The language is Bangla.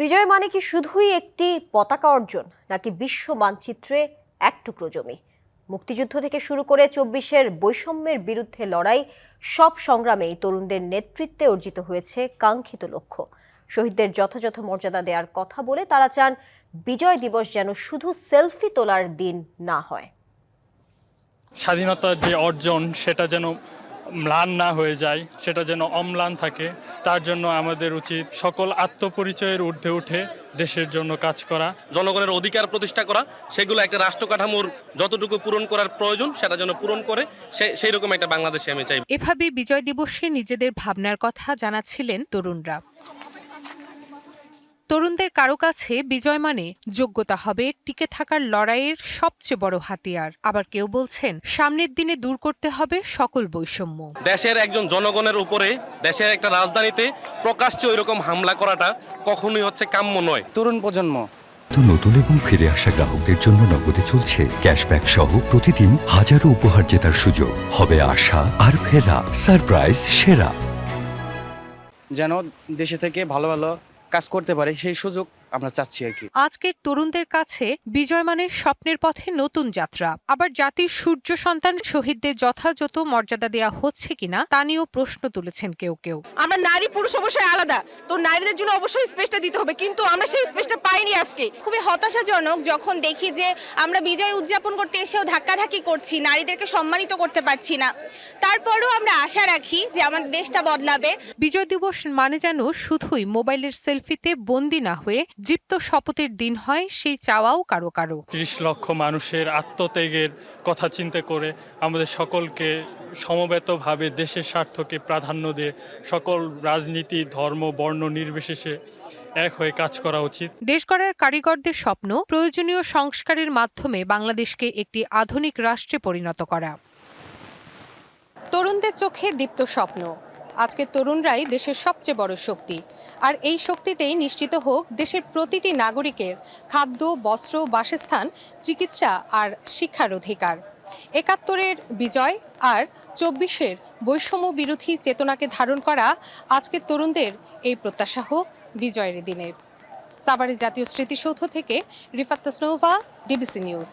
বিজয় মানে কি শুধুই একটি পতাকা অর্জন, নাকি বিশ্ব মানচিত্রে এক টুকরো জমি? মুক্তিযুদ্ধ থেকে শুরু করে চব্বিশের বৈষম্যের বিরুদ্ধে লড়াই, সব সংগ্রামেই তরুণদের নেতৃত্বে অর্জিত হয়েছে কাঙ্ক্ষিত লক্ষ্য। শহীদদের যথাযথ মর্যাদা দেওয়ার কথা বলে তারা চান বিজয় দিবস যেন শুধু সেলফি তোলার দিন না হয়। স্বাধীনতার যে অর্জন, সেটা যেন ম্লান না হয়ে যায় সেটা যেন অম্লান থাকে তার জন্য আমাদের উচিত সকল আত্মপরিচয়ের ঊর্ধ্বে উঠে দেশের জন্য কাজ করা। জনগণের অধিকার প্রতিষ্ঠা করা সেগুলো একটা রাষ্ট্র কাঠামোর যতটুকু পূরণ করার প্রয়োজন সেটা যেন পূরণ করে সে- সেই রকম একটা বাংলাদেশে আমি চাই। এভাবে বিজয় দিবসে নিজেদের ভাবনার কথা জানাচ্ছিলেন তরুণরা। তরুণদের কারও কাছে বিজয় মানে যোগ্যতা হবে টিকে থাকার লড়াইয়ের সবচেয়ে বড় হাতিয়ার। আবার কেউ বলছেন সামনের দিনে দূর করতে হবে সকল বৈষম্য। দেশের একজন জনগণের উপরে দেশের একটা রাজধানীতে প্রকাশ্যে ওই রকম হামলা করাটা কখনোই হচ্ছে কাম্য নয়। তরুণ প্রজন্ম। তো নতুন এবং ফিরে আসা গ্রাহকদের জন্য নগদে চলছে ক্যাশব্যাক সহ প্রতিদিন হাজারো উপহার জেতার সুযোগ। হবে আশা আর ফেরা সারপ্রাইজ সেরা। যেন দেশে থেকে ভালো ভালো কাজ করতে পারে সেই সুযোগ আমরা চাচ্ছি আর কি। আজকের তরুণদের কাছে বিজয় মানে স্বপ্নের পথে নতুন যাত্রা। আবার জাতির সূর্য সন্তান শহীদদের যথাযথ মর্যাদা দেয়া হচ্ছে কিনা তা নিয়েও প্রশ্ন তুলেছেন কেউ কেউ। আমরা নারী পুরুষ অবশ্যই আলাদা। তো নারীদের জন্য অবশ্যই স্পেসটা দিতে হবে। কিন্তু আমরা সেই স্পেসটা পাইনি আজকে। খুবই হতাশাজনক যখন দেখি যে আমরা বিজয় উদযাপন করতে এসেও ধাক্কাধাক্কি করছি নারীদেরকে সম্মানিত করতে পারছি না। তারপরও আমরা আশা রাখি যে আমাদের দেশটা বদলাবে। বিজয় দিবস মানে যেন শুধুই মোবাইলের সেলফিতে বন্দি না হয়ে দৃপ্ত শপথের দিন হয় সেই চাওয়াও কারও কারও। ত্রিশ লক্ষ মানুষের আত্মত্যাগের কথা চিন্তা করে আমাদের সকলকে সমবেতভাবে দেশের স্বার্থকে প্রাধান্য দিয়ে সকল রাজনীতি ধর্ম বর্ণ নির্বিশেষে এক হয়ে কাজ করা উচিত। দেশ গড়ার কারিগরদের স্বপ্ন প্রয়োজনীয় সংস্কারের মাধ্যমে বাংলাদেশকে একটি আধুনিক রাষ্ট্রে পরিণত করা। তরুণদের চোখে দীপ্ত স্বপ্ন। আজকের তরুণরাই দেশের সবচেয়ে বড় শক্তি। আর এই শক্তিতেই নিশ্চিত হোক, দেশের প্রতিটি নাগরিকের খাদ্য, বস্ত্র, বাসস্থান, চিকিৎসা আর শিক্ষার অধিকার। একাত্তরের বিজয় আর চব্বিশের বৈষম্য বিরোধী চেতনাকে ধারণ করা আজকের তরুণদের এই প্রত্যাশা হোক, বিজয়ের দিনে সাভারের জাতীয় স্মৃতিসৌধ থেকে রিফাত তাসনোভা, ডিবিসি নিউজ।